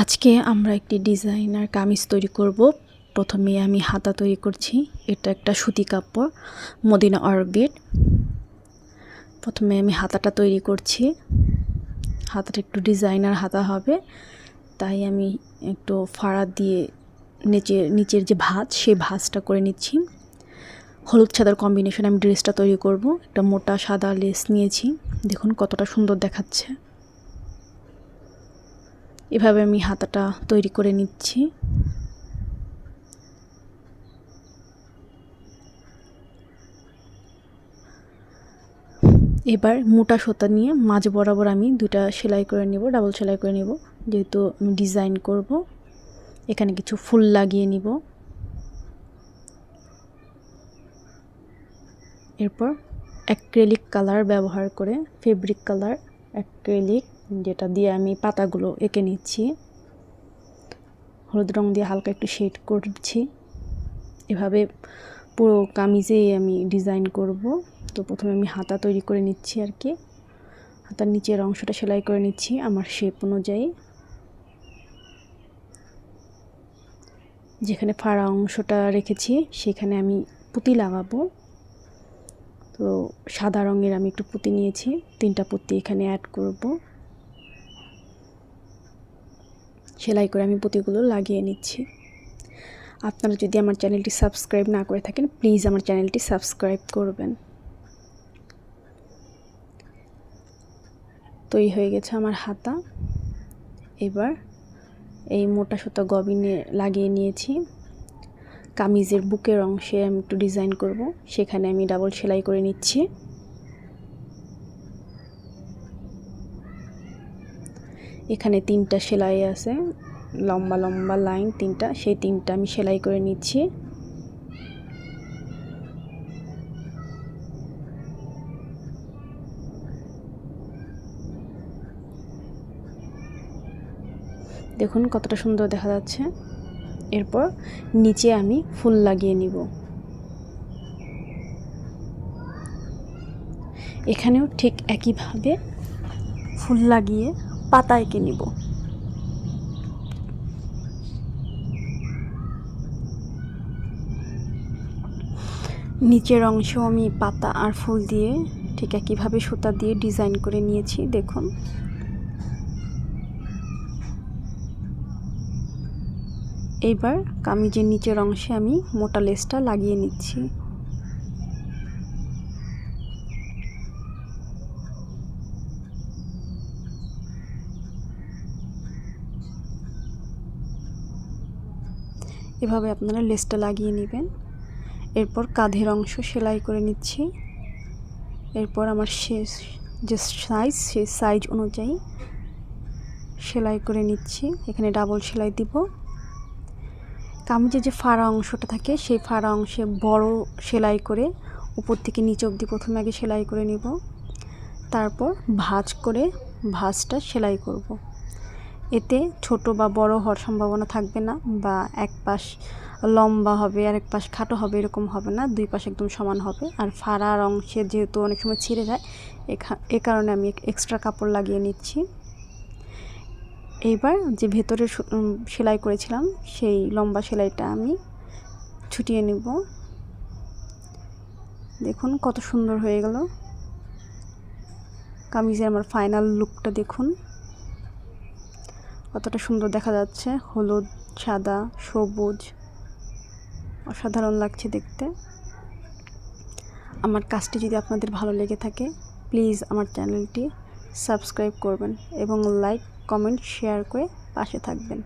আজকে আমরা একটি ডিজাইনার কামিজ তৈরি করব। প্রথমে আমি হাতা তৈরি করছি। এটা একটা সুতি কাপড়, মদিনা অরবিট। প্রথমে আমি হাতাটা তৈরি করছি। হাতাটা একটু ডিজাইনার হাতা হবে। তাই আমি একটু ফাড়া দিয়ে নিচের নিচের যে ভাঁজ, সেই ভাঁজটা করে নিচ্ছি। হলুদ সাদার কম্বিনেশন আমি ড্রেসটা তৈরি করব। একটা মোটা সাদা লেস নিয়েছি। দেখুন কতটা সুন্দর দেখাচ্ছে। এভাবে আমি হাতাটা তৈরি করে নিচ্ছি। এবার মোটা সুতা নিয়ে মাঝ বরাবর আমি দুটা সেলাই করে নেব, ডাবল সেলাই করে নেব। যেহেতু আমি ডিজাইন করব, এখানে কিছু ফুল লাগিয়ে নিব। এরপর অ্যাক্রেলিক কালার ব্যবহার করে, ফেব্রিক কালার, অ্যাক্রেলিক যেটা দিয়ে আমি পাতাগুলো এঁকে নিচ্ছি। হলুদ রং দিয়ে হালকা একটু শেড করছি। এভাবে পুরো কামিজেই আমি ডিজাইন করব। তো প্রথমে আমি হাতা তৈরি করে নিচ্ছি আর কি। হাতার নিচের অংশটা সেলাই করে নিচ্ছি আমার শেপ অনুযায়ী। যেখানে ফাড়া অংশটা রেখেছি, সেখানে আমি পুঁতি লাগাবো। তো সাদা রঙের আমি একটু পুঁতি নিয়েছি, তিনটা পুঁতি এখানে অ্যাড করব। সেলাই করে আমি পুঁতিগুলো লাগিয়ে নিচ্ছি। আপনারা যদি আমার চ্যানেলটি সাবস্ক্রাইব না করে থাকেন, প্লিজ আমার চ্যানেলটি সাবস্ক্রাইব করবেন। তৈরি হয়ে গেছে আমার হাতা। এবার এই মোটা সুতা গবিনে লাগিয়ে নিয়েছি। কামিজের বুকের অংশে আমি একটু ডিজাইন করব। সেখানে আমি ডাবল সেলাই করে নিচ্ছি। এখানে তিনটা সেলাই আছে, লম্বা লম্বা লাইন তিনটা, সেই তিনটা আমি সেলাই করে নিচ্ছি। দেখুন কতটা সুন্দর দেখা যাচ্ছে। এরপর নিচে আমি ফুল লাগিয়ে নিব। এখানেও ঠিক একইভাবে ফুল লাগিয়ে পাতা এঁকে নিব? নিচের অংশ আমি পাতা আর ফুল দিয়ে ঠিক একইভাবে সুতা দিয়ে ডিজাইন করে নিয়েছি, দেখুন। এইবার কামিজের নিচের অংশে আমি মোটা লেসটা লাগিয়ে নিচ্ছি। এভাবে আপনারা লেসটা লাগিয়ে নেবেন। এরপর কাঁধের অংশ সেলাই করে নিচ্ছি। এরপর আমার শেষ যে সাইজ সেই সাইজ অনুযায়ী সেলাই করে নিচ্ছি। এখানে ডাবল সেলাই দিব। কামিজের যে ফাড়া অংশটা থাকে, সেই ফাড়া অংশে বড় সেলাই করে উপর থেকে নিচ অবধি প্রথমে আগে সেলাই করে নিব। তারপর ভাঁজ করে ভাঁজটা সেলাই করব। এতে ছোট বা বড় হওয়ার সম্ভাবনা থাকবে না বা এক পাশ লম্বা হবে আর এক পাশ খাটো হবে এরকম হবে না। দুই পাশ একদম সমান হবে। আর ফাড়ার অংশে যেহেতু অনেক সময় ছিঁড়ে যায় এ কারণে আমি এক্সট্রা কাপড় লাগিয়ে নিচ্ছি। এইবার যে ভেতরে সেলাই করেছিলাম, সেই লম্বা সেলাইটা আমি ছুটিয়ে নেব। দেখুন কত সুন্দর হয়ে গেল। কামিজের আমার ফাইনাল লুকটা দেখুন। কতটা সুন্দর দেখা যাচ্ছে। হলুদ, সাদা, সবুজ। অসাধারণ লাগছে দেখতে। আমার কাজটি যদি আপনাদের ভালো লেগে থাকে, প্লিজ আমার চ্যানেলটি সাবস্ক্রাইব করবেন এবং লাইক, কমেন্ট, শেয়ার করে পাশে থাকবেন।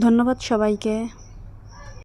ধন্যবাদ সবাইকে।